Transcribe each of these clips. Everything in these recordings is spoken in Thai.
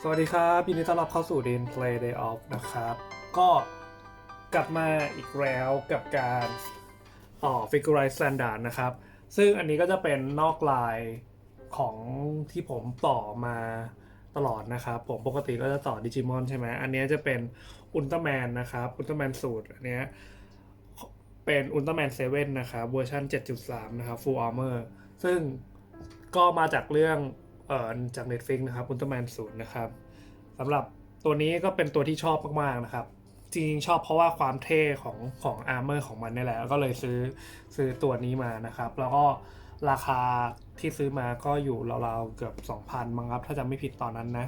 สวัสดีครับยินดีต้อนรับเข้าสู่ d i n Play Day Off นะครับ ก็กลับมาอีกแล้วกับการต่อ Figurize Standard นะครับ ซึ่งอันนี้ก็จะเป็นนอกลายของที่ผมต่อมาตลอดนะครับ ผมปกติก็จะต่อดิจิมอนใช่ไหมอันนี้จะเป็นอุลตร้าแมนนะครับอุลตร้าแมนสูตรอันนี้เป็นอุลตร้าแมนเซเว่นนะครับเวอร์ชัน7.3 นะครับ Full Armor ซึ่งก็มาจากเรื่อง อ่อจาก Netflix นะครับอุลตร้าแมนศูนย์นะครับสำหรับตัวนี้ก็เป็นตัวที่ชอบมากๆนะครับ จริงๆชอบเพราะว่าความเท่ของของอาร์เมอร์ของมันนี่แหละก็เลยซื้อซื้อตัวนี้มานะครับ แล้วก็ราคาที่ซื้อมาก็อยู่ราวๆเกือบ 2,000มั้งครับถ้าจำไม่ผิดตอนนั้นนะ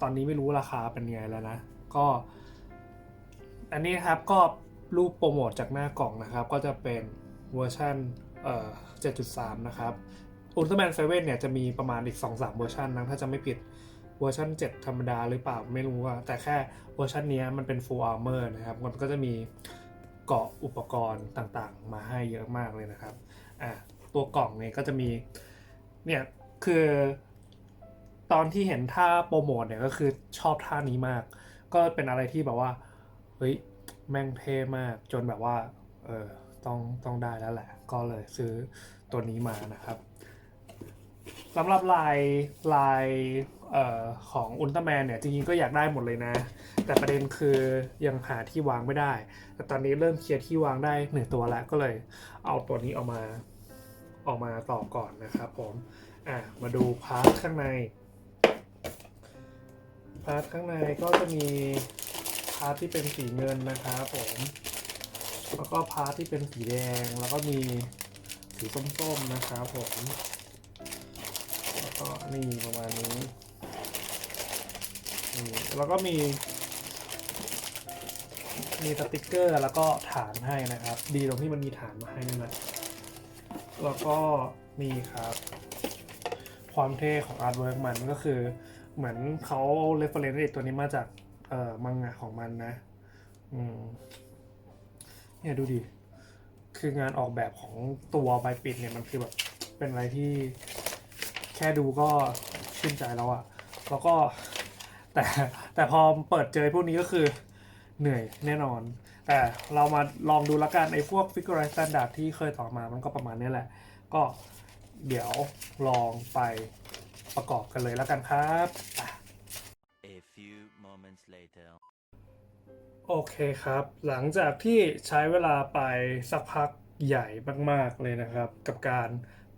ตอนนี้ไม่รู้ราคาเป็นไงแล้วนะ ก็ อันนี้ครับก็รูปโปรโมทจากหน้ากล่องนะครับ ก็จะเป็นเวอร์ชันเอ่อ7.3 นะครับ อุลตร้าแมนเซเว่นเนี่ยจะมีประมาณอีก 2-3เวอร์ชันนะถ้าจะไม่ผิดเวอร์ชัน7 ธรรมดาหรือเปล่าไม่รู้อะแต่แค่เวอร์ชันนี้มันเป็น full armor นะครับ มันก็จะมีเกาะอุปกรณ์ต่างๆ มาให้เยอะมากเลยนะครับอะตัวกล่องเนี่ยก็จะมีเนี่ยคือตอนที่เห็นท่าโปรโมทเนี่ยก็คือชอบท่านี้มาก ก็เป็นอะไรที่แบบว่าเฮ้ยแม่งเท่มากจนแบบว่าเออต้องต้องได้แล้วแหละ ก็เลยซื้อตัวนี้มานะครับ สำหรับลายลายออของอุลตร้าแมนเนี่ยจริงๆก็อยากได้หมดเลยนะ แต่ประเด็นคือยังหาที่วางไม่ได้ แต่ตอนนี้เริ่มเคลียร์ที่วางได้หนึ่งตัวแล้วก็เลยเอาตัวนี้ออกมาออกมาต่อก่อนนะครับผมอะมาดูพาร์ทข้างในพาร์ทข้างในก็จะมีพาร์ทที่เป็นสีเงินนะครับผมแล้วก็พาร์ทที่เป็นสีแดงแล้วก็มีสีส้มๆนะครับผม ก็นี่ประมาณนี้แล้วก็มีมีสติกเกอร์แล้วก็ฐานให้นะครับ ดีตรงที่มันมีฐานมาให้นี่แหละแล้วก็มีครับ ความเท่ของอาร์ตเวิร์กมันก็คือ เหมือนเขาเรฟเฟรนซ์ตัวนี้มาจากเอ่อมังงะของมันนะอืมเนี่ยดูดิ คืองานออกแบบของตัวใบปิดเนี่ยมันคือแบบเป็นอะไรที่ ค่ดูก็ชื่นใจแล้วอะแล้วก็แต่แต่พอเปิดเจอพวกนี้ก็คือเหนื่อยแน่นอน แต่เรามาลองดูละกันไอ้พวก Figure Standard ที่เคยต่อมามันก็ประมาณนี้แหละ ก็เดี๋ยวลองไปประกอบกันเลยแล้วกันครับอะ A few moments later. โอเคครับ หลังจากที่ใช้เวลาไปสักพักใหญ่มาก ๆ เลยนะครับ กับการ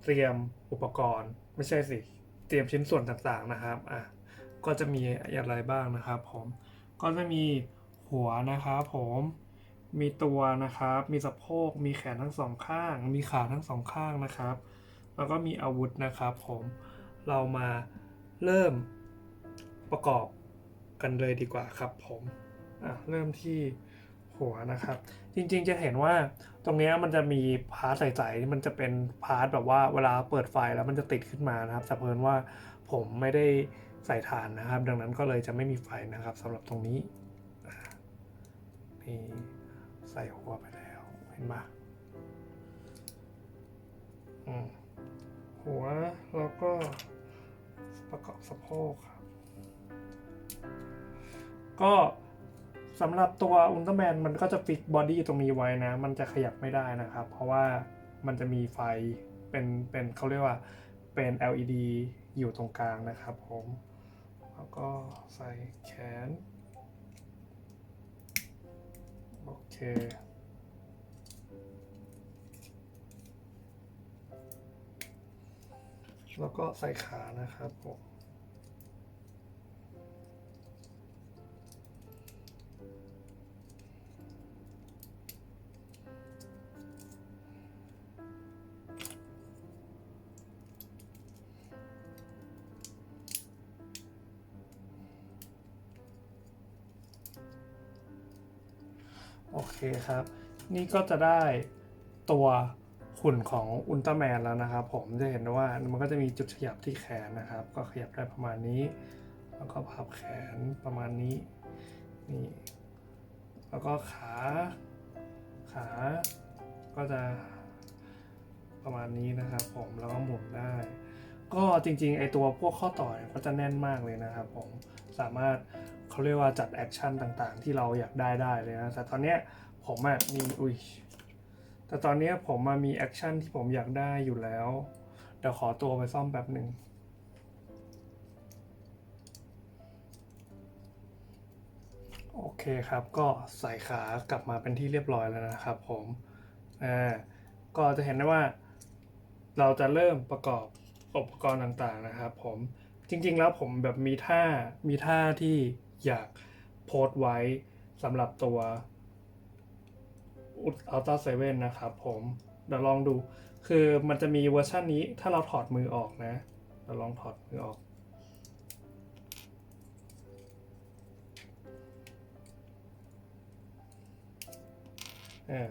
เตรียมอุปกรณ์ ไม่ใช่สิ เตรียมชิ้นส่วนต่างๆนะครับ อะ ก็จะมีอะไรบ้างนะครับผม ก็จะมีหัวนะครับผม มีตัวนะครับ มีสะโพก มีแขนทั้งสองข้าง มีขาทั้งสองข้างนะครับ แล้วก็มีอาวุธนะครับผม เรามาเริ่มประกอบกันเลยดีกว่าครับผม อะ เริ่มที่ หัวนะครับ จริงๆจะเห็นว่าตรงนี้มันจะมีพาร์ทใสๆที่มันจะเป็นพาร์ทแบบว่าเวลาเปิดไฟแล้วมันจะติดขึ้นมานะครับแต่เพิ่นว่าผมไม่ได้ใส่ฐานนะครับ ดังนั้นก็เลยจะไม่มีไฟนะครับสำหรับตรงนี้นี่ใส่หัวไปแล้วเห็นปะอืมหัวแล้วก็ประกอบสะโพกครับก็ สำหรับตัวอุลตร้าแมนมันก็จะฟิกบอดี้ตรงนี้ไว้นะ มันจะขยับไม่ได้นะครับ เพราะว่ามันจะมีไฟเป็นเป็นเขาเรียกว่าเป็น LED อยู่ตรงกลางนะครับผม แล้วก็ใส่แขน โอเคแล้วก็ใส่ขานะครับผม โอเคครับ นี่ก็จะได้ตัวหุ่นของอุลตร้าแมนแล้วนะครับผมจะเห็นว่ามันก็จะมีจุดขยับที่แขนนะครับ ก็ขยับได้ประมาณนี้ แล้วก็พับแขนประมาณนี้นี่แล้วก็ขา ขาก็จะประมาณนี้นะครับผมแล้วก็หมุนได้ ก็จริงๆไอตัวพวกข้อต่อเนี่ยก็จะแน่นมากเลยนะครับผมสามารถ เขาเรียกว่าจัดแอคชั่นต่างๆ ที่เราอยากได้ได้เลยนะ แต่ตอนเนี้ยผมอะมีอุ้ยแต่ตอนนี้ผมมามีแอคชั่นที่ผมอยากได้อยู่แล้ว เดี๋ยวขอตัวไปซ่อมแป๊บหนึ่งโอเคครับก็ใส่ขากลับมาเป็นที่เรียบร้อยแล้วนะครับผมอ่าก็จะเห็นได้ว่า เราจะเริ่มประกอบอุปกรณ์ต่างๆนะครับผมจริงๆแล้วผมแบบมีท่ามีท่าที่ อยากโพสต์ไว้สำหรับตัว Ultra 7นนะครับผมเดี๋ยวลองดู คือมันจะมีเวอร์ชันนี้ถ้าเราถอดมือออกนะเราลองถอดมือออก อ่า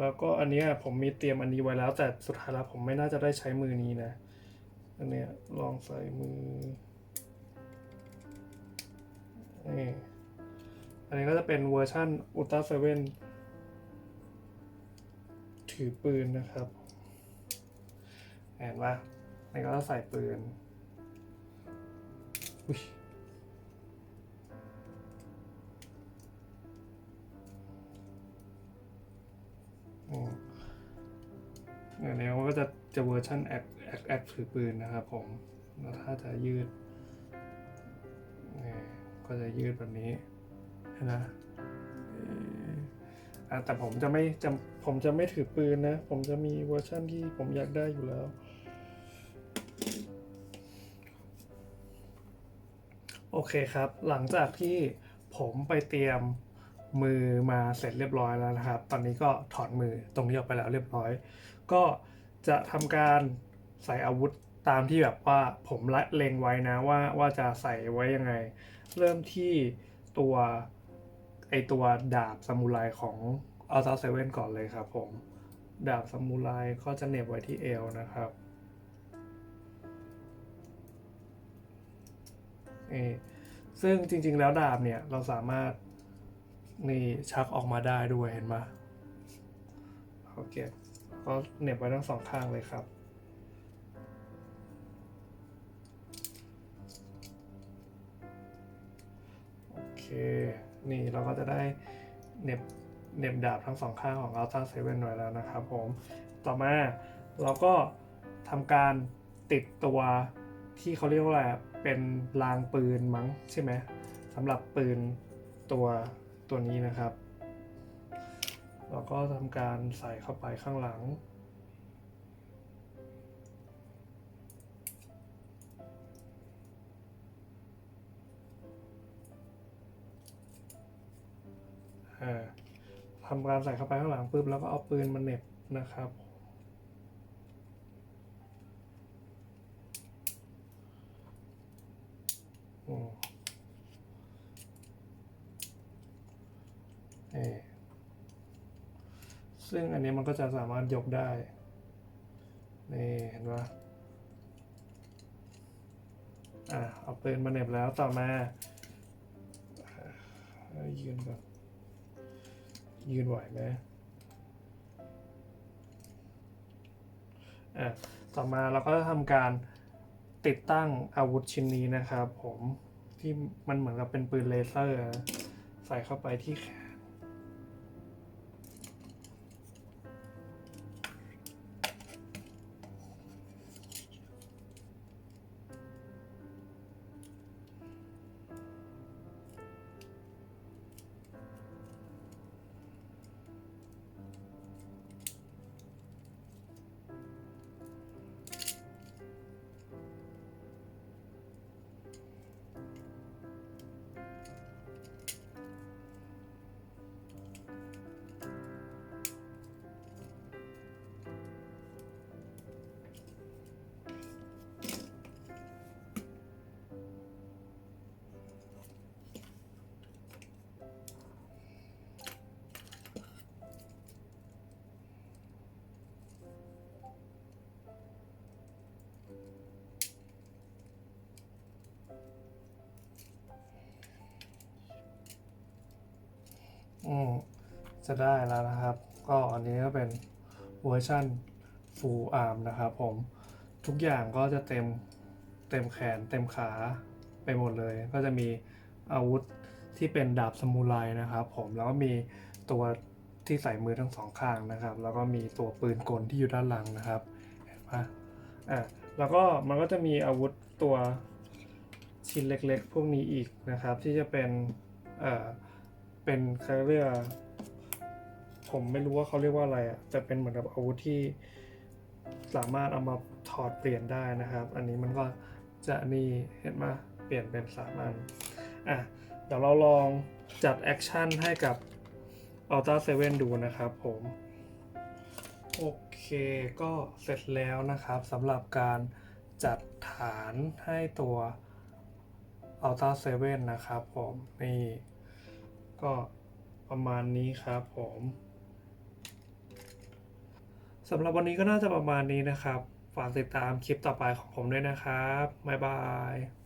แล้วก็อันนี้ผมมีเตรียมอันนี้ไว้แล้ว แต่สุดท้ายแล้วผมไม่น่าจะได้ใช้มือนี้นะ อันเนี้ยลองใส่มือ นี่ อันนี้ก็จะเป็นเวอร์ชัน Ultra 7ถือปืนนะครับ เห็นปะอันนี้ก็จะใส่ปืนอุ้ยอืมอันนี้มันก็จะจะเวอร์ชันแอคแอคแอคถือปืนนะครับผม แล้วถ้าจะยืด ก็จะยืดแบบนี้นะอะแต่ผมจะไม่จผมจะไม่ถือปืนนะ ผมจะมีเวอร์ชันที่ผมอยากได้อยู่แล้ว โอเคครับ หลังจากที่ผมไปเตรียมมือมาเสร็จเรียบร้อยแล้วนะครับ ตอนนี้ก็ถอดมือตรงนี้ออกไปแล้วเรียบร้อย ก็จะทำการใส่อาวุธตามที่แบบว่าผมละเลงไว้นะว่าว่าจะใส่ไว้ยังไง เริ่มที่ตัวไอตัวดาบซามูไรของอัลต a เซเว่นก่อนเลยครับผม ดาบซามูไรก็จะเหน็บไว้ที่เอวนะครับนี่ซึ่งจริงๆแล้วดาบเนี่ยเราสามารถนี่ชักออกมาได้ด้วยเห็นไหมเขาเก็บก็เหน็บไว้ทั้งสองข้างเลยครับ นี่เราก็จะได้เน็บเน็บดาบทั้งสองข้างของ Ultra 7 ไว้แล้วนะครับผม ต่อมาเราก็ทำการติดตัวที่เขาเรียกว่าอะไรเป็นรางปืนมั้งใช่ไหมสำหรับปืนตัวตัวนี้นะครับ เราก็ทำการใส่เข้าไปข้างหลัง ทำการใส่เข้าไปข้างหลังปุ๊บแล้วก็เอาปืนมาเน็บนะครับนี่ซึ่งอันนี้มันก็จะสามารถยกได้ นี่เห็นปะอะเอาปืนมาเน็บแล้วต่อมาอยืนก่อน ยืนไหวไหมอะต่อมาเราก็จะทำการติดตั้งอาวุธชิ้นนี้นะครับผมที่มันเหมือนกับเป็นปืนเลเซอร์ ใส่เข้าไปที่แขน อืมจะได้แล้วนะครับ ก็อันนี้ก็เป็นเวอร์ชัน full arm นะครับผมทุกอย่างก็จะเต็มเต็มแขนเต็มขาไปหมดเลย ก็จะมีอาวุธที่เป็นดาบสมุไรนะครับ ผมแล้วก็มีตัวที่ใส่มือทั้งสองข้างนะครับ แล้วก็มีตัวปืนกลที่อยู่ด้านหลังนะครับเห็นปะอะแล้วก็มันก็จะมีอาวุธตัวชิ้นเล็กๆ พวกนี้อีกนะครับ ที่จะเป็นเอ่อ เป็นเขาเรียกผมไม่รู้ว่าเขาเรียกว่าอะไรอะแต่เป็นเหมือนกับอาวุธที่สามารถเอามาถอดเปลี่ยนได้นะครับ อันนี้มันก็จะนี่เห็นไหมเปลี่ยนเป็นสามอันอะเดี๋ยวเราลองจัดแอคชั่นให้กับ Ultra 7ดูนะครับผมโอเคก็เสร็จแล้วนะครับสำหรับการจัดฐานให้ตัว Ultra 7 นะครับผม นี่ ก็ประมาณนี้ครับผมสำหรับวันนี้ก็น่าจะประมาณนี้นะครับ ฝากติดตามคลิปต่อไปของผมด้วยนะครับบ๊ายบาย